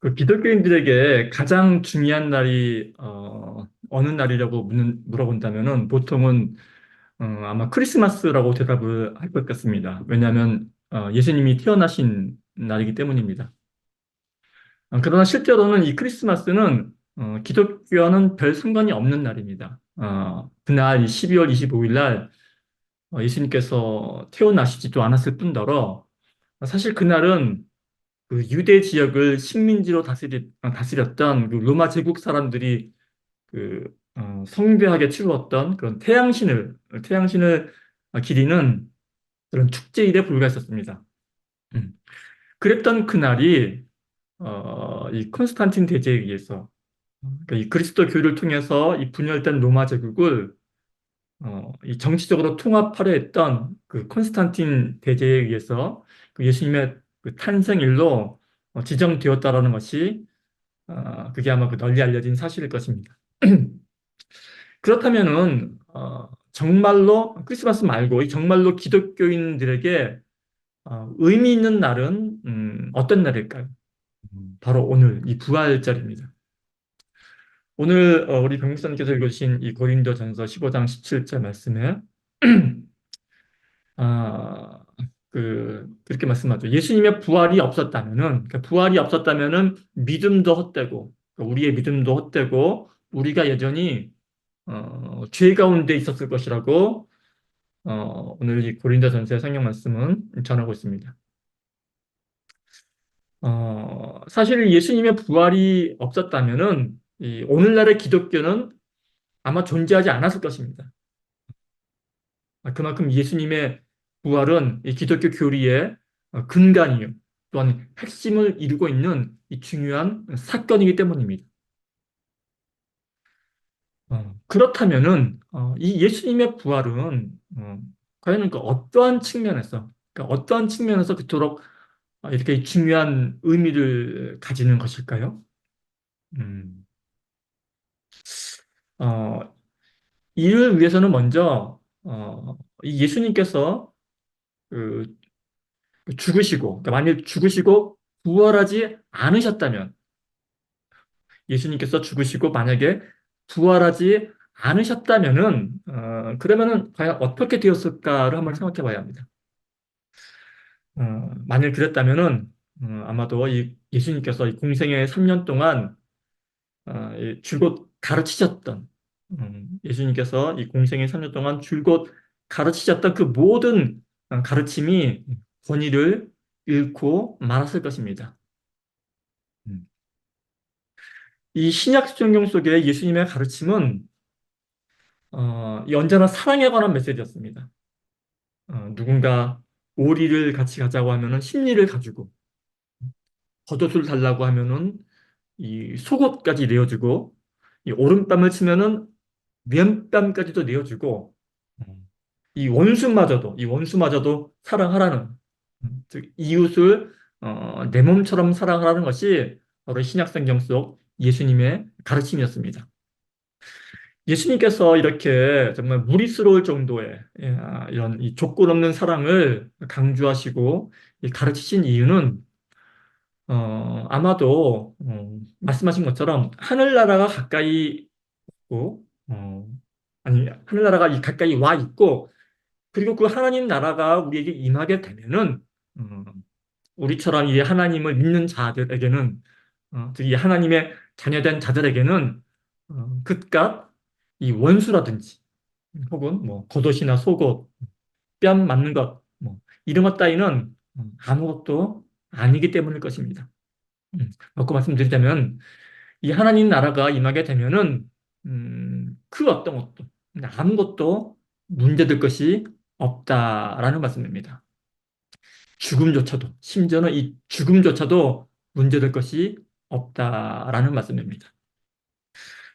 그 기독교인들에게 가장 중요한 날이 어, 어느 날이라고 묻는, 물어본다면은 보통은 어, 아마 크리스마스라고 대답을 할 것 같습니다. 왜냐하면 어, 예수님이 태어나신 날이기 때문입니다. 어, 그러나 실제로는 이 크리스마스는 어, 기독교와는 별 상관이 없는 날입니다. 어, 그날 12월 25일 날 어, 예수님께서 태어나시지도 않았을 뿐더러 사실 그날은 그 유대 지역을 식민지로 다스리, 어, 다스렸던 그 로마 제국 사람들이 그 어, 성대하게 치루었던 그런 태양신을 태양신을 기리는 그런 축제일에 불과했었습니다. 음. 그랬던 그날이 어, 이 콘스탄틴 대제에 의해서 그러니까 이 그리스도 교회를 통해서 이 분열된 로마 제국을 어, 이 정치적으로 통합하려 했던 그 콘스탄틴 대제에 의해서 그 예수님의 그 탄생일로 어, 지정되었다라는 것이 어, 그게 아마 그 널리 알려진 사실일 것입니다. 그렇다면은 어, 정말로 크리스마스 말고 이 정말로 기독교인들에게 어, 의미 있는 날은 음, 어떤 날일까요? 음, 바로 오늘 이 부활절입니다. 오늘 어, 우리 병목사님께서 읽어주신 이 고린도전서 15장 17절 말씀에 아, 그 그렇게 말씀하죠. 예수님의 부활이 없었다면은 그러니까 부활이 없었다면은 믿음도 헛되고 그러니까 우리의 믿음도 헛되고 우리가 여전히 어, 죄 가운데 있었을 것이라고 어, 오늘 이 고린도전서의 성경 말씀은 전하고 있습니다. 어, 사실 예수님의 부활이 없었다면은 이 오늘날의 기독교는 아마 존재하지 않았을 것입니다. 아, 그만큼 예수님의 부활은 이 기독교 교리의 어, 근간이요. 또한 핵심을 이루고 있는 이 중요한 사건이기 때문입니다. 어, 그렇다면은 어, 이 예수님의 부활은 어, 과연 그 어떠한 측면에서, 그러니까 어떠한 측면에서 그토록 어, 이렇게 중요한 의미를 가지는 것일까요? 음, 어, 이를 위해서는 먼저 어, 이 예수님께서 그, 그 죽으시고, 그러니까 만일 죽으시고 부활하지 않으셨다면, 예수님께서 죽으시고 만약에 부활하지 않으셨다면은, 어, 그러면은 과연 어떻게 되었을까를 한번 생각해 봐야 합니다. 어, 만일 그랬다면은, 어, 아마도 이 예수님께서 이 공생의 3년 동안 어, 이 줄곧 가르치셨던, 음, 예수님께서 이 공생의 3년 동안 줄곧 가르치셨던 그 모든 어, 가르침이 권위를 잃고 말았을 것입니다. 음. 이 신약 성경 속의 예수님의 가르침은 어, 언제나 사랑에 관한 메시지였습니다. 어, 누군가 오리를 같이 가자고 하면은 심리를 가지고 겉옷을 달라고 하면은 이 속옷까지 내어주고 이 오른뺨을 치면은 왼뺨까지도 내어주고 이 원수마저도 이 원수마저도 사랑하라는 즉 이웃을 어, 내 몸처럼 사랑하라는 것이 바로 신약성경 속 예수님의 가르침이었습니다. 예수님께서 이렇게 정말 무리스러울 정도의 예, 이런 이 조건 없는 사랑을 강조하시고 가르치신 이유는 어, 아마도 어, 말씀하신 것처럼 하늘나라가 가까이 있고 어, 아니 하늘나라가 가까이 와 있고 그리고 그 하나님 나라가 우리에게 임하게 되면은 어, 우리처럼 이 하나님을 믿는 자들에게는 어, 이 하나님의 자녀된 자들에게는 어, 그깟 이 원수라든지 혹은 뭐 겉옷이나 속옷, 뺨 맞는 것, 뭐 이런 것 따위는 아무것도 아니기 때문일 것입니다. 음, 그 말씀드리자면 이 하나님 나라가 임하게 되면은 음, 그 어떤 것도 아무것도 문제될 것이 없다라는 말씀입니다. 죽음조차도, 심지어는 이 죽음조차도 문제될 것이 없다라는 말씀입니다.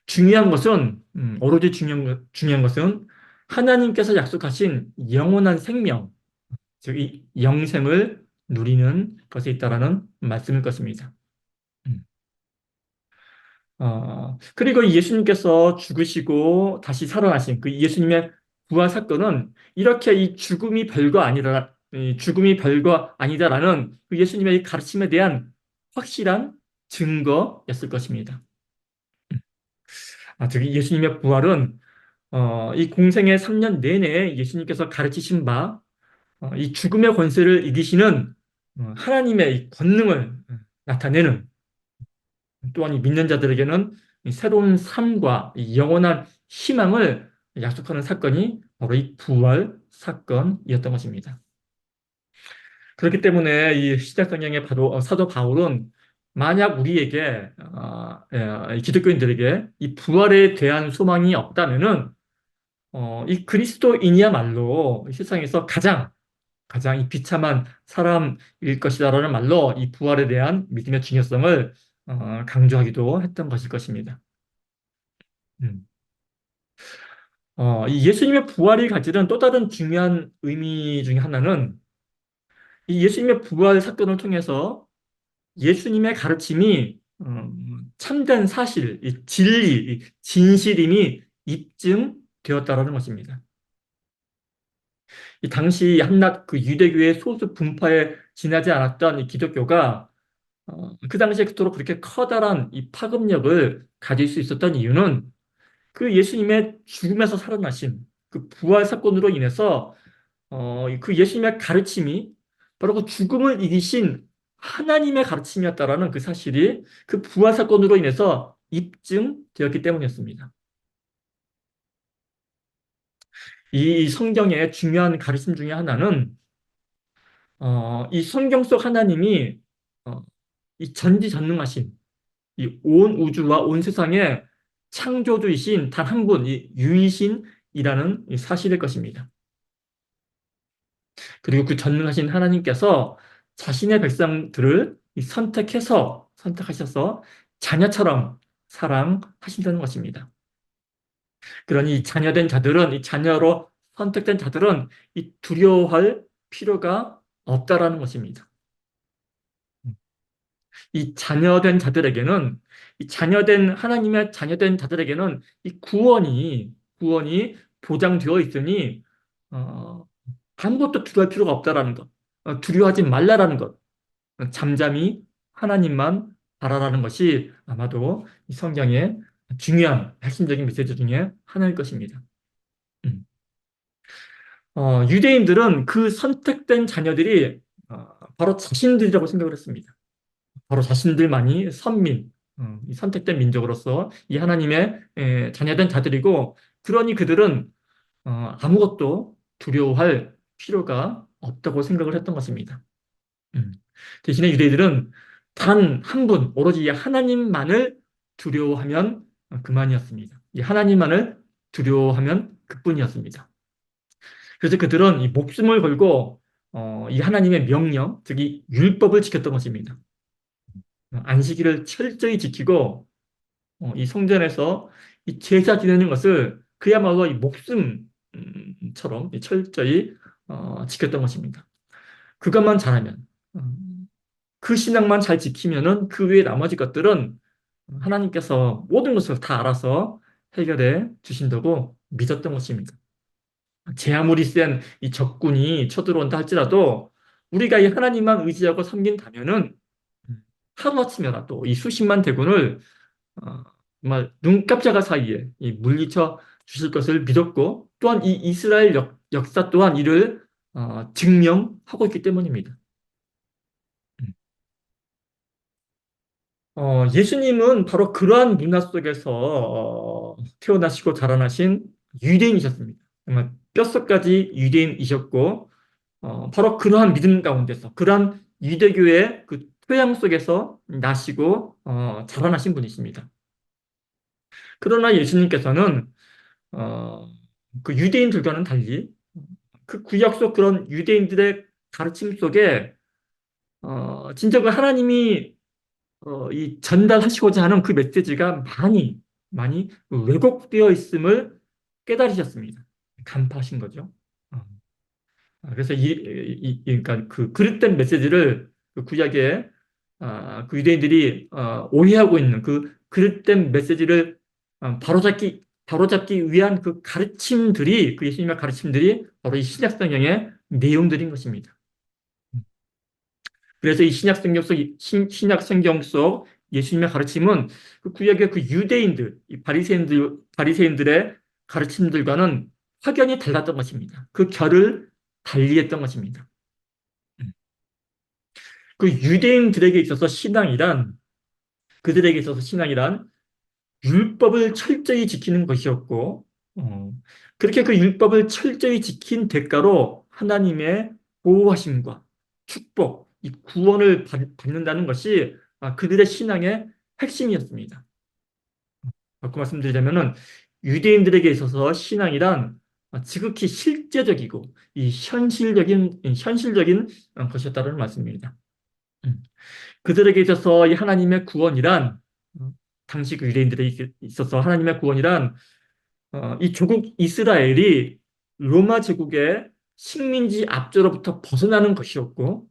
중요한 것은, 음, 오로지 중요한, 중요한 것은 하나님께서 약속하신 영원한 생명, 즉, 이 영생을 누리는 것에 있다라는 말씀일 것입니다. 음. 어, 그리고 예수님께서 죽으시고 다시 살아나신 그 예수님의 부활 사건은 이렇게 이 죽음이 별거 아니라 죽음이 별거 아니다라는 그 예수님의 가르침에 대한 확실한 증거였을 것입니다. 아, 저기 예수님의 부활은 어, 이 공생의 3년 내내 예수님께서 가르치신 바, 어, 이 죽음의 권세를 이기시는 어, 하나님의 이 권능을 나타내는 또한 이 믿는 자들에게는 이 새로운 삶과 이 영원한 희망을 약속하는 사건이 바로 이 부활 사건이었던 것입니다. 그렇기 때문에 이 시작성경의 바로 사도 바울은 만약 우리에게 어, 예, 기독교인들에게 이 부활에 대한 소망이 없다면은 어, 이 그리스도인이야말로 세상에서 가장 가장 이 비참한 사람일 것이다라는 말로 이 부활에 대한 믿음의 중요성을 어, 강조하기도 했던 것일 것입니다. 음. 어, 이 예수님의 부활이 가지는 또 다른 중요한 의미 중에 하나는 이 예수님의 부활 사건을 통해서 예수님의 가르침이 음, 참된 사실, 이 진리, 이 진실임이 입증되었다라는 것입니다. 이 당시 한낱 그 유대교의 소수 분파에 지나지 않았던 이 기독교가 어, 그 당시에 그토록 그렇게 커다란 이 파급력을 가질 수 있었던 이유는 그 예수님의 죽음에서 살아나신 그 부활 사건으로 인해서 어, 그 예수님의 가르침이 바로 그 죽음을 이기신 하나님의 가르침이었다라는 그 사실이 그 부활 사건으로 인해서 입증되었기 때문이었습니다. 이 성경의 중요한 가르침 중에 하나는 어, 이 성경 속 하나님이 어, 이 전지전능하신 이 온 우주와 온 세상의 창조주이신 단 한 분, 이 유이신이라는 이 사실일 것입니다. 그리고 그 전능하신 하나님께서 자신의 백성들을 선택해서 선택하셔서 자녀처럼 사랑하신다는 것입니다. 그러니 자녀된 자들은 이 자녀로 선택된 자들은 이 두려워할 필요가 없다라는 것입니다. 이 자녀된 자들에게는 이 자녀된 하나님의 자녀된 자들에게는 이 구원이 구원이 보장되어 있으니 어, 아무것도 두려워할 필요가 없다라는 것, 어, 두려워하지 말라라는 것, 잠잠히 하나님만 바라라는 것이 아마도 이 성경의 중요한 핵심적인 메시지 중에 하나일 것입니다. 음. 어, 유대인들은 그 선택된 자녀들이 어, 바로 자신들이라고 생각을 했습니다. 바로 자신들만이 선민, 어, 선택된 민족으로서 이 하나님의 에, 자녀된 자들이고, 그러니 그들은 어, 아무것도 두려워할 필요가 없다고 생각을 했던 것입니다. 음. 대신에 유대인들은 단 한 분, 오로지 하나님만을 두려워하면 그만이었습니다. 이 하나님만을 두려워하면 그뿐이었습니다. 그래서 그들은 이 목숨을 걸고 어, 이 하나님의 명령, 즉 이 율법을 지켰던 것입니다. 안식일을 철저히 지키고 어, 이 성전에서 이 제사 지내는 것을 그야말로 이 목숨처럼 철저히 어, 지켰던 것입니다. 그것만 잘하면 어, 그 신앙만 잘 지키면은 그 외의 나머지 것들은 하나님께서 모든 것을 다 알아서 해결해 주신다고 믿었던 것입니다. 제 아무리 센 이 적군이 쳐들어온다 할지라도 우리가 이 하나님만 의지하고 섬긴다면은 하루아침에라도 이 수십만 대군을 어, 정말 눈 깜짝할 사이에 이 물리쳐 주실 것을 믿었고 또한 이 이스라엘 역, 역사 또한 이를 어, 증명하고 있기 때문입니다. 어, 예수님은 바로 그러한 문화 속에서 어, 태어나시고 자라나신 유대인이셨습니다. 정말 뼛속까지 유대인이셨고, 어, 바로 그러한 믿음 가운데서, 그러한 유대교의 그 토양 속에서 나시고 어, 자라나신 분이십니다. 그러나 예수님께서는 어, 그 유대인들과는 달리 그 구약 속 그런 유대인들의 가르침 속에 어, 그 하나님이 어, 이 전달하시고자 하는 그 메시지가 많이 많이 왜곡되어 있음을 깨달으셨습니다. 간파하신 거죠. 어. 아, 그래서 이, 이, 이 그러니까 그 그릇된 메시지를 그 구약에 아, 그 유대인들이 어, 오해하고 있는 그 그릇된 메시지를 어, 바로잡기 바로잡기 위한 그 가르침들이 그 예수님의 가르침들이 바로 이 신약 성경의 내용들인 것입니다. 그래서 이 신약 성경 속 신약성경 속 예수님의 가르침은 그 구약의 그 유대인들, 이 바리새인들, 바리새인들의 가르침들과는 확연히 달랐던 것입니다. 그 결을 달리했던 것입니다. 그 유대인들에게 있어서 신앙이란 그들에게 있어서 신앙이란 율법을 철저히 지키는 것이었고 어, 그렇게 그 율법을 철저히 지킨 대가로 하나님의 보호하심과 축복, 이 구원을 받는다는 것이 아, 그들의 신앙의 핵심이었습니다. 바꿔 말씀드리자면은 유대인들에게 있어서 신앙이란 지극히 실제적이고 이 현실적인 현실적인 것이었다는 말씀입니다. 음. 그들에게 있어서 이 하나님의 구원이란 어, 당시 그 유대인들에게 있어서 하나님의 구원이란 어, 이 조국 이스라엘이 로마 제국의 식민지 압제로부터 벗어나는 것이었고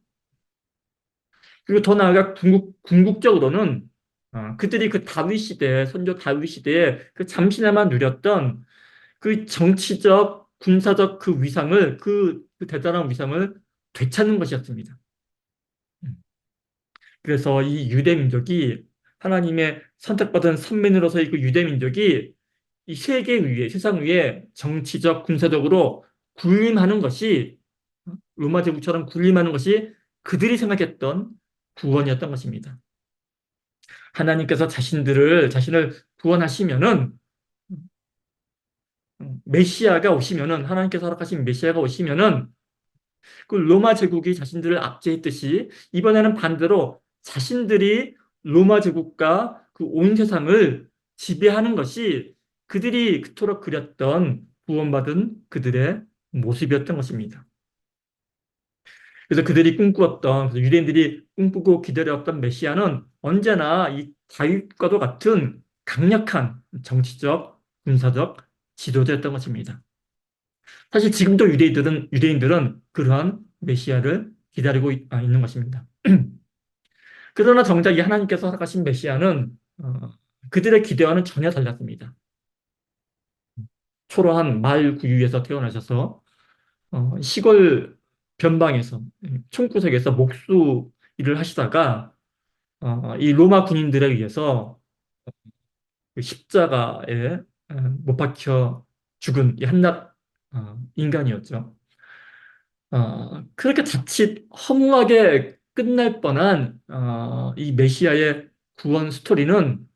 그리고 더 나아가 궁극, 궁극적으로는 어, 그들이 그 다윗 시대, 선조 다윗 시대에 그 잠시나마 누렸던 그 정치적, 군사적 그 위상을, 그, 그 대단한 위상을 되찾는 것이었습니다. 음. 그래서 이 유대 민족이 하나님의 선택받은 선민으로서의 그 유대 민족이 이 세계 위에, 세상 위에 정치적, 군사적으로 군림하는 것이 로마 제국처럼 군림하는 것이 그들이 생각했던 구원이었던 것입니다. 하나님께서 자신들을 자신을 구원하시면은 메시아가 오시면은 하나님께서 허락하신 메시아가 오시면은 그 로마 제국이 자신들을 압제했듯이 이번에는 반대로 자신들이 로마 제국과 그 온 세상을 지배하는 것이 그들이 그토록 그렸던 구원받은 그들의 모습이었던 것입니다. 그래서 그들이 꿈꾸었던 유대인들이 꿈꾸고 기다렸던 메시아는 언제나 이 다윗과도 같은 강력한 정치적, 군사적 지도자였던 것입니다. 사실 지금도 유대인들은 유대인들은 그러한 메시아를 기다리고 있, 아, 는 것입니다. 그러나 정작 이 하나님께서 허락하신 메시아는 어, 그들의 기대와는 전혀 달랐습니다. 초라한 말 구유에서 태어나셔서 어, 시골 변방에서 총구석에서 목수 일을 하시다가 어, 이 로마 군인들에 의해서 그 십자가에 어, 못 박혀 죽은 한낱 어, 인간이었죠. 어, 그렇게 자칫 허무하게 끝날 뻔한 어, 이 메시아의 구원 스토리는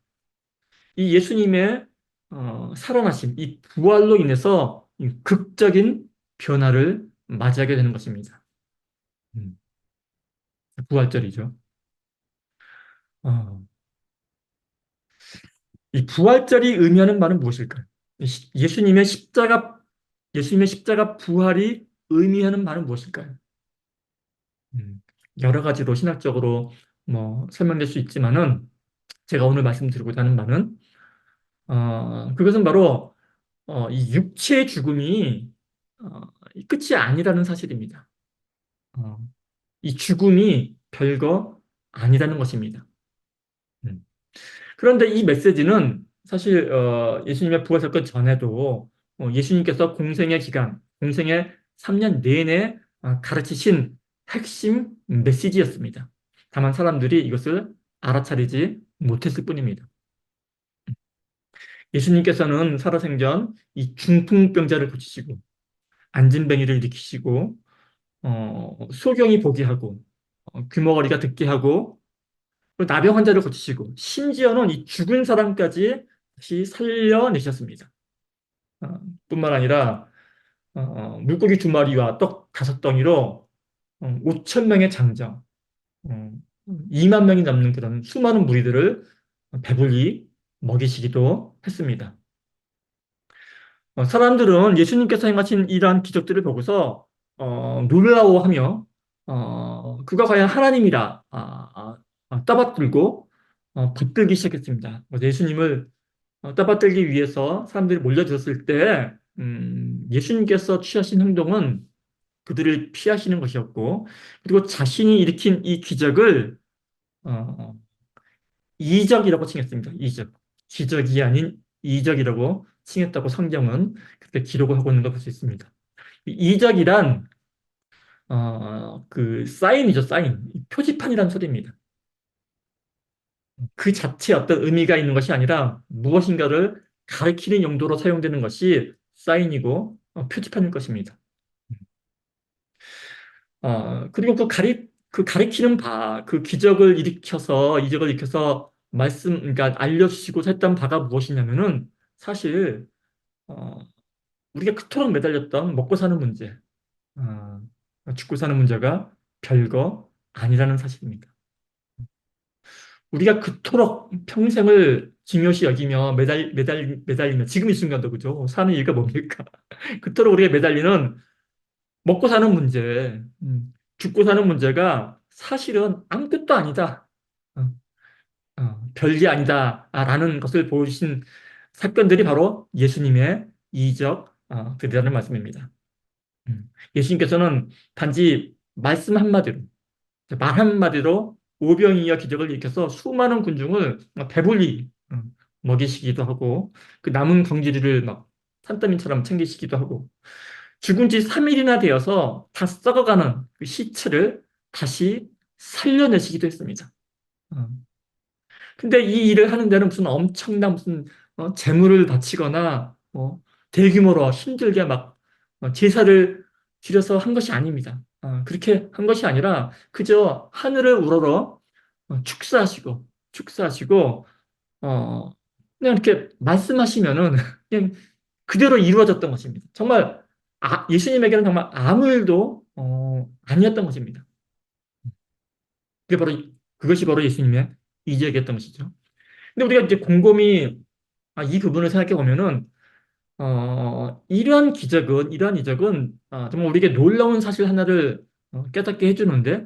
이 예수님의 어, 살아나심, 이 부활로 인해서 극적인 변화를 맞이하게 되는 것입니다. 음. 부활절이죠. 어. 이 부활절이 의미하는 말은 무엇일까요? 예수님의 십자가, 예수님의 십자가 부활이 의미하는 말은 무엇일까요? 음. 여러 가지로 신학적으로 뭐 설명될 수 있지만은 제가 오늘 말씀드리고자 하는 말은 어, 그것은 바로 어, 이 육체의 죽음이 어, 끝이 아니라는 사실입니다. 어, 이 죽음이 별거 아니라는 것입니다. 음. 그런데 이 메시지는 사실 어, 예수님의 부활 사건 전에도 어, 예수님께서 공생의 기간, 공생의 3년 내내 어, 가르치신 핵심 메시지였습니다. 다만 사람들이 이것을 알아차리지 못했을 뿐입니다. 예수님께서는 살아생전 이 중풍병자를 고치시고 안진뱅이를 일으키시고 어, 소경이 보게 하고 어, 귀머거리가 듣게 하고 나병 환자를 고치시고 심지어는 이 죽은 사람까지 다시 살려내셨습니다. 어, 뿐만 아니라 어, 물고기 두 마리와 떡 다섯 덩이로 5천 어, 명의 장정, 2만 어, 명이 넘는 그런 수많은 무리들을 배불리 먹이시기도 했습니다. 어, 사람들은 예수님께서 행하신 이러한 기적들을 보고서 어, 놀라워하며 어, 그가 과연 하나님이라 아, 아, 아, 따받들고 어, 붙들기 시작했습니다. 예수님을 어, 따받들기 위해서 사람들이 몰려들었을 때 음, 예수님께서 취하신 행동은 그들을 피하시는 것이었고 그리고 자신이 일으킨 이 기적을 어, 이적이라고 칭했습니다. 이적. 기적이 아닌 이적이라고 칭했다고 성경은 그렇게 기록을 하고 있는 걸 볼 수 있습니다. 이적이란 어, 그 사인이죠, 사인. 표지판이란 소리입니다. 그 자체에 어떤 의미가 있는 것이 아니라 무엇인가를 가리키는 용도로 사용되는 것이 사인이고 어, 표지판일 것입니다. 어, 그리고 그 가리, 그 가리키는 바, 그 기적을 일으켜서, 이적을 일으켜서 말씀, 그러니까 알려주시고 했던 바가 무엇이냐면은 사실, 어, 우리가 그토록 매달렸던 먹고 사는 문제, 어, 죽고 사는 문제가 별거 아니라는 사실입니다. 우리가 그토록 평생을 중요시 여기며 매달, 매달, 매달리며 지금 이 순간도 그죠? 사는 이유가 뭡니까? 그토록 우리가 매달리는 먹고 사는 문제, 음, 죽고 사는 문제가 사실은 아무것도 아니다. 어, 어, 별게 아니다 라는 것을 보여주신 사건들이 바로 예수님의 이적들이라는 말씀입니다. 음, 예수님께서는 단지 말씀 한마디로, 말 한마디로 오병이어 기적을 일으켜서 수많은 군중을 배불리 어, 먹이시기도 하고 그 남은 광주리를 막 산더미처럼 챙기시기도 하고 죽은 지 3일이나 되어서 다 썩어가는 그 시체를 다시 살려내시기도 했습니다. 어. 근데 이 일을 하는 데는 무슨 엄청난 무슨 어, 재물을 바치거나 어, 대규모로 힘들게 막 어, 제사를 지려서 한 것이 아닙니다. 어, 그렇게 한 것이 아니라 그저 하늘을 우러러 어, 축사하시고 축사하시고 어, 그냥 이렇게 말씀하시면은 그냥 그대로 이루어졌던 것입니다. 정말 아, 예수님에게는 정말 아무 일도 어, 아니었던 것입니다. 그게 바로 그것이 바로 예수님의 이적이었던 것이죠. 근데 우리가 이제 곰곰이 아, 이 부분을 생각해 보면은 어, 이러한 기적은 이러한 이적은 아, 정말 우리에게 놀라운 사실 하나를 어, 깨닫게 해주는데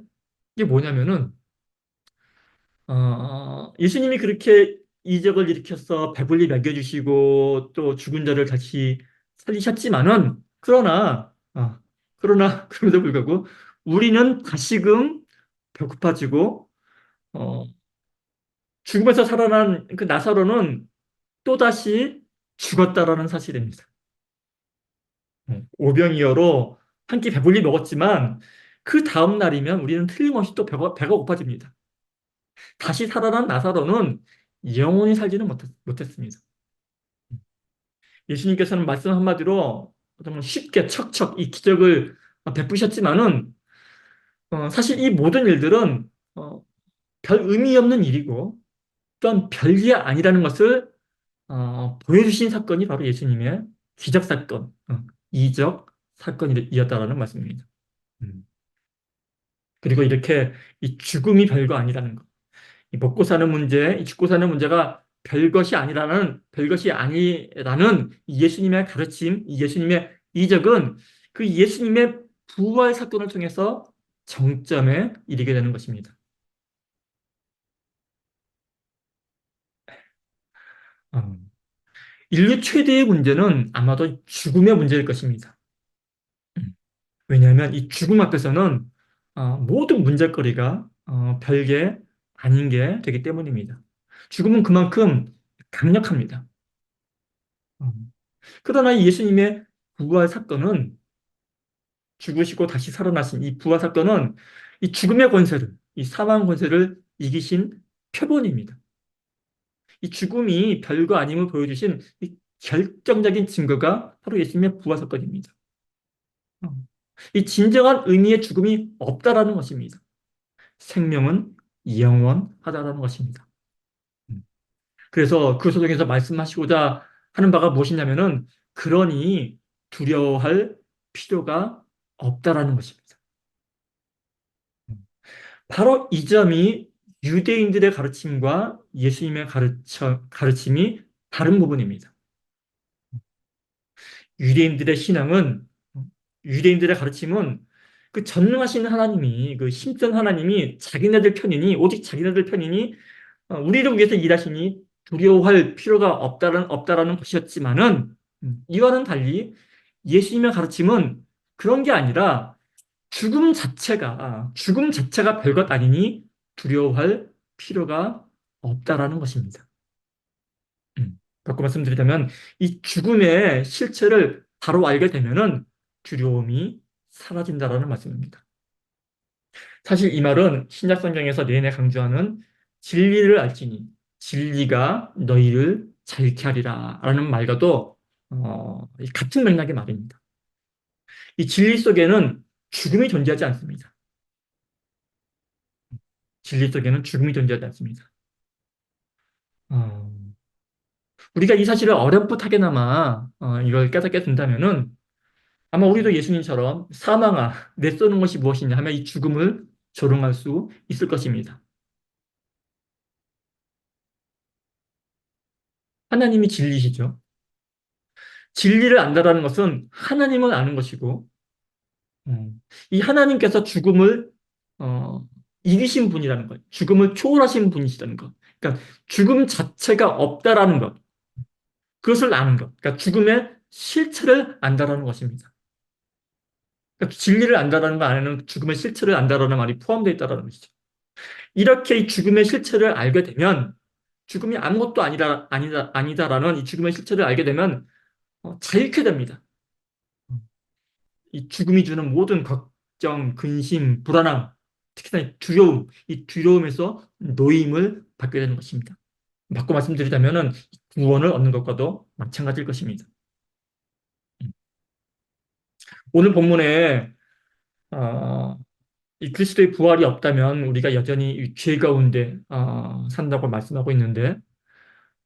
이게 뭐냐면은 어, 예수님이 그렇게 이적을 일으켜서 배불리 먹여주시고 또 죽은 자를 다시 살리셨지만은 그러나 어, 그러나 그럼에도 불구하고 우리는 다시금 배고파지고 어, 죽음에서 살아난 그 나사로는 또다시 죽었다라는 사실입니다. 어, 오병이어로 한 끼 배불리 먹었지만 그 다음 날이면 우리는 틀림없이 또 배가, 배가 고파집니다. 다시 살아난 나사로는 영원히 살지는 못했, 못했습니다. 예수님께서는 말씀 한마디로 정말 쉽게 척척 이 기적을 베푸셨지만은 어, 사실 이 모든 일들은 어, 별 의미 없는 일이고 또한 별게 아니라는 것을 어, 보여주신 사건이 바로 예수님의 기적 사건, 어, 이적 사건이었다라는 말씀입니다. 음. 그리고 이렇게 이 죽음이 별거 아니라는 것, 이 먹고 사는 문제, 이 죽고 사는 문제가 별것이 아니라는 별것이 아니라는 예수님의 가르침, 예수님의 이적은 그 예수님의 부활 사건을 통해서 정점에 이르게 되는 것입니다. 음. 인류 최대의 문제는 아마도 죽음의 문제일 것입니다. 음. 왜냐하면 이 죽음 앞에서는 어, 모든 문제거리가 어, 별게 아닌 게 되기 때문입니다. 죽음은 그만큼 강력합니다. 음. 그러나 예수님의 부활 사건은 죽으시고 다시 살아나신 이 부활 사건은 이 죽음의 권세를, 이 사망 권세를 이기신 표본입니다. 이 죽음이 별거 아님을 보여주신 이 결정적인 증거가 바로 예수님의 부활 사건입니다. 어. 이 진정한 의미의 죽음이 없다라는 것입니다. 생명은 영원하다라는 것입니다. 음. 그래서 그 소정에서 말씀하시고자 하는 바가 무엇이냐면은 그러니 두려워할 필요가 없다라는 것입니다. 음. 바로 이 점이 유대인들의 가르침과 예수님의 가르쳐, 가르침이 다른 부분입니다. 유대인들의 신앙은, 유대인들의 가르침은 그 전능하신 하나님이, 그 힘센 하나님이 자기네들 편이니, 오직 자기네들 편이니, 어, 우리를 위해서 일하시니 두려워할 필요가 없다는, 없다라는 것이었지만은, 음, 이와는 달리 예수님의 가르침은 그런 게 아니라 죽음 자체가, 죽음 자체가 별것 아니니 두려워할 필요가 없다라는 것입니다. 음, 바꿔 말씀드리자면 이 죽음의 실체를 바로 알게 되면은 두려움이 사라진다라는 말씀입니다. 사실 이 말은 신약 성경에서 내내 강조하는 진리를 알지니 진리가 너희를 자유케 하리라 라는 말과도 어, 같은 맥락의 말입니다. 이 진리 속에는 죽음이 존재하지 않습니다. 진리 속에는 죽음이 존재하지 않습니다. 어, 우리가 이 사실을 어렴풋하게나마 어, 이걸 깨닫게 된다면은 아마 우리도 예수님처럼 사망아 내 쏘는 것이 무엇이냐 하면 이 죽음을 조롱할 수 있을 것입니다. 하나님이 진리시죠. 진리를 안다라는 것은 하나님을 아는 것이고 음, 이 하나님께서 죽음을 어, 이기신 분이라는 것, 죽음을 초월하신 분이시라는 것, 그러니까 죽음 자체가 없다라는 것, 그것을 아는 것, 그러니까 죽음의 실체를 안다라는 것입니다. 그러니까 진리를 안다라는 것 안에는 죽음의 실체를 안다라는 말이 포함되어 있다라는 것이죠. 이렇게 이 죽음의 실체를 알게 되면 죽음이 아무것도 아니다, 아니다, 아니다라는 이 죽음의 실체를 알게 되면 어, 자유케 됩니다. 이 죽음이 주는 모든 걱정, 근심, 불안함, 특히나 두려움, 이 두려움에서 노임을 받게 되는 것입니다. 바꿔 말씀드리자면은 구원을 얻는 것과도 마찬가지일 것입니다. 오늘 본문에 어, 이 그리스도의 부활이 없다면 우리가 여전히 죄 가운데 어, 산다고 말씀하고 있는데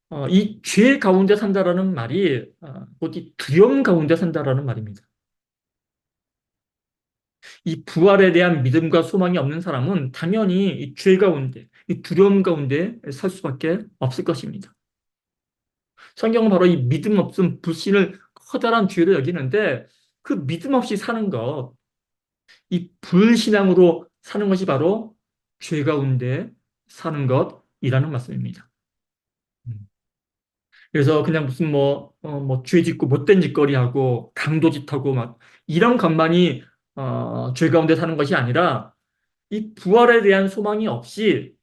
어, 이 죄 가운데 산다라는 말이 어, 곧이 두려움 가운데 산다라는 말입니다. 이 부활에 대한 믿음과 소망이 없는 사람은 당연히 이 죄 가운데, 이 두려움 가운데 살 수밖에 없을 것입니다. 성경은 바로 이 믿음 없음, 불신을 커다란 죄로 여기는데 그 믿음 없이 사는 것, 이 불신앙으로 사는 것이 바로 죄 가운데 사는 것이라는 말씀입니다. 음. 그래서 그냥 무슨 뭐, 어, 뭐, 죄 짓고 못된 짓거리 하고, 강도 짓하고 막, 이런 것만이 어, 죄 가운데 사는 것이 아니라 이 부활에 대한 소망이 없이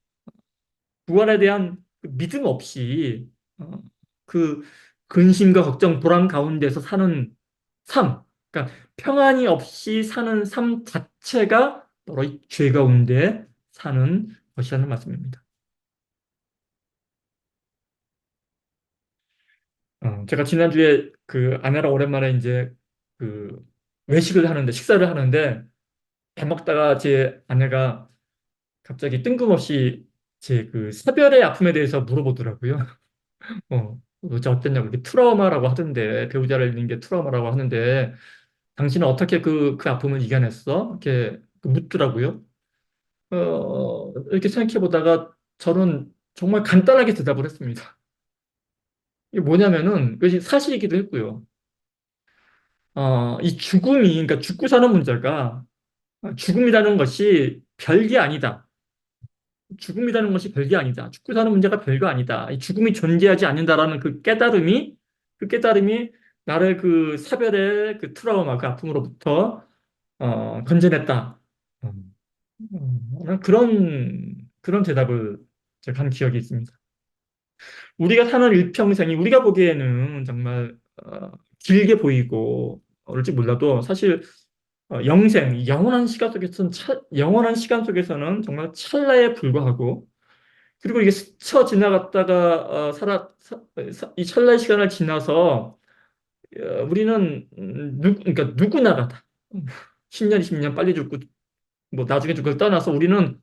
부활에 대한 그 믿음 없이 어, 그 근심과 걱정, 불안 가운데서 사는 삶, 그러니까 평안이 없이 사는 삶 자체가 바로 이죄 가운데 사는 것이라는 말씀입니다. 어, 제가 지난주에 그 아내랑 오랜만에 이제 그 외식을 하는데, 식사를 하는데, 밥 먹다가 제 아내가 갑자기 뜬금없이 제 그 사별의 아픔에 대해서 물어보더라고요. 어, 어째 어땠냐고. 이게 트라우마라고 하던데, 배우자를 잃는 게 트라우마라고 하는데, 당신은 어떻게 그, 그 아픔을 이겨냈어? 이렇게 그 묻더라고요. 어, 이렇게 생각해 보다가 저는 정말 간단하게 대답을 했습니다. 이게 뭐냐면은, 그것이 사실이기도 했고요. 어, 이 죽음이, 그러니까 죽고 사는 문제가 죽음이라는 것이 별게 아니다. 죽음이라는 것이 별게 아니다. 죽고 사는 문제가 별거 아니다. 이 죽음이 존재하지 않는다라는 그 깨달음이, 그 깨달음이 나를 그 사별의 그 트라우마, 그 아픔으로부터 어, 건져냈다. 음, 음, 그런, 그런 대답을 제가 한 기억이 있습니다. 우리가 사는 일평생이 우리가 보기에는 정말 어, 길게 보이고 어릴지 몰라도 사실 어, 영생, 영원한 시간 속에서는 차, 영원한 시간 속에서는 정말 찰나에 불과하고 그리고 이게 스쳐 지나갔다가 어, 살아 사, 이 찰나의 시간을 지나서 어, 우리는 음, 누, 그러니까 누구나가 다 10년, 20년 빨리 죽고 뭐 나중에 죽을 떠나서 우리는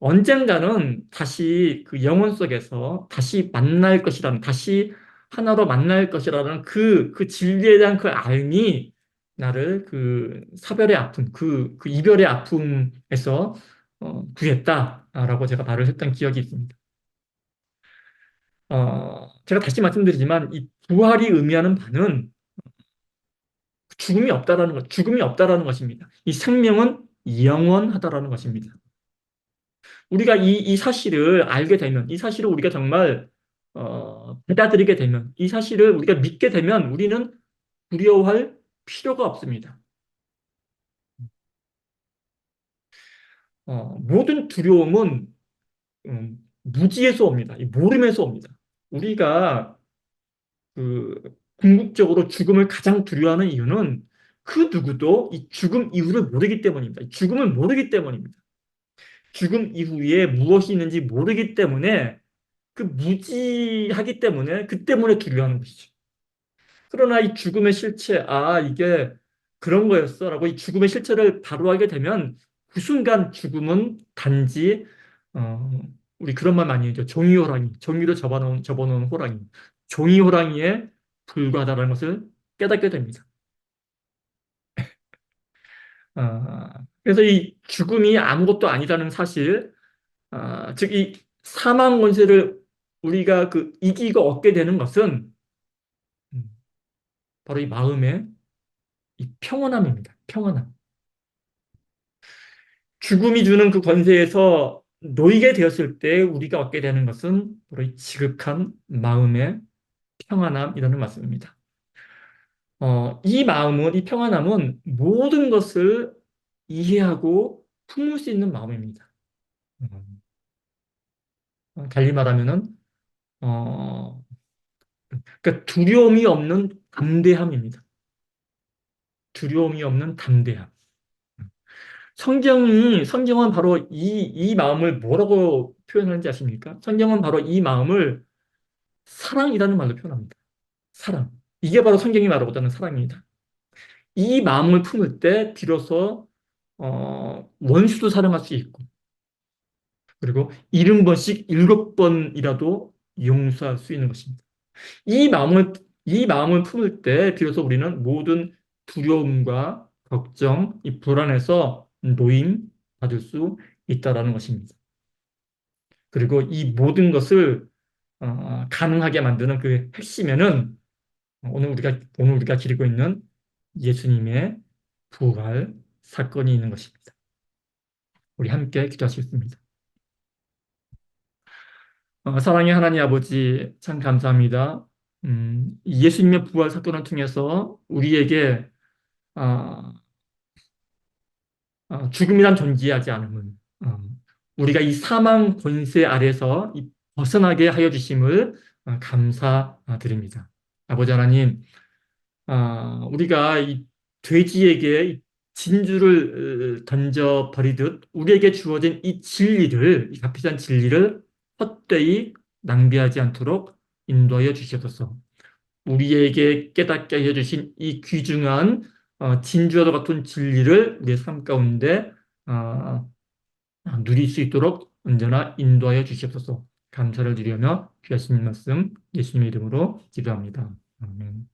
언젠가는 다시 그 영혼 속에서 다시 만날 것이라는 다시 하나로 만날 것이라는 그, 그 진리에 대한 그 알미 나를 그 사별의 아픔, 그, 그 이별의 아픔에서 어, 구했다라고 제가 말을 했던 기억이 있습니다. 어, 제가 다시 말씀드리지만 이 부활이 의미하는 바는 죽음이 없다라는 것, 죽음이 없다라는 것입니다. 이 생명은 영원하다라는 것입니다. 우리가 이, 이 사실을 알게 되면, 이 사실을 우리가 정말 어, 받아들이게 되면, 이 사실을 우리가 믿게 되면 우리는 두려워할 필요가 없습니다. 어, 모든 두려움은 음, 무지에서 옵니다. 모름에서 옵니다. 우리가 그 궁극적으로 죽음을 가장 두려워하는 이유는 그 누구도 이 죽음 이유를 모르기 때문입니다. 죽음을 모르기 때문입니다. 죽음 이후에 무엇이 있는지 모르기 때문에 그 무지하기 때문에 그 때문에 두려워하는 것이죠. 그러나 이 죽음의 실체, 아, 이게 그런 거였어 라고 이 죽음의 실체를 바로 알게 되면 그 순간 죽음은 단지 어, 우리 그런 말 많이 하죠. 종이 호랑이, 종이로 접어놓은, 접어놓은 호랑이, 종이 호랑이에 불과하다는 것을 깨닫게 됩니다. 아, 그래서 이 죽음이 아무것도 아니라는 사실, 아, 즉, 이 사망 권세를 우리가 그 이기고 얻게 되는 것은 음, 바로 이 마음의 이 평안함입니다. 평안함. 죽음이 주는 그 권세에서 놓이게 되었을 때 우리가 얻게 되는 것은 바로 이 지극한 마음의 평안함이라는 말씀입니다. 어, 이 마음은, 이 평안함은 모든 것을 이해하고 품을 수 있는 마음입니다. 음, 어, 달리 말하면은, 어, 그러니까 두려움이 없는 담대함입니다. 두려움이 없는 담대함. 성경이, 성경은 바로 이, 이 마음을 뭐라고 표현하는지 아십니까? 성경은 바로 이 마음을 사랑이라는 말로 표현합니다. 사랑. 이게 바로 성경이 말하고자 하는 사랑입니다. 이 마음을 품을 때 비로소 어, 원수도 사랑할 수 있고 그리고 일흔 번씩 일곱 번이라도 용서할 수 있는 것입니다. 이 마음을 이 마음을 품을 때 비로소 우리는 모든 두려움과 걱정, 이 불안에서 노임 받을 수 있다라는 것입니다. 그리고 이 모든 것을 어, 가능하게 만드는 그 핵심에는 오늘 우리가 오늘 우리가 기리고 있는 예수님의 부활 사건이 있는 것입니다. 우리 함께 기도하시겠습니다. 어, 사랑의 하나님 아버지 참 감사합니다. 음, 예수님의 부활 사건을 통해서 우리에게 어, 어, 죽음이란 존재하지 않음은 어, 우리가 이 사망 권세 아래서 벗어나게 하여 주심을 어, 감사드립니다. 아버지 하나님, 아, 우리가 이 돼지에게 진주를 던져 버리듯 우리에게 주어진 이 진리를, 이 값비싼 진리를 헛되이 낭비하지 않도록 인도하여 주시옵소서. 우리에게 깨닫게 해주신 이 귀중한 어, 진주와 같은 진리를 내 삶 가운데 어, 누릴 수 있도록 언제나 인도하여 주시옵소서. 감사를 드리며 귀하신 말씀 예수님의 이름으로 기도합니다. 아멘.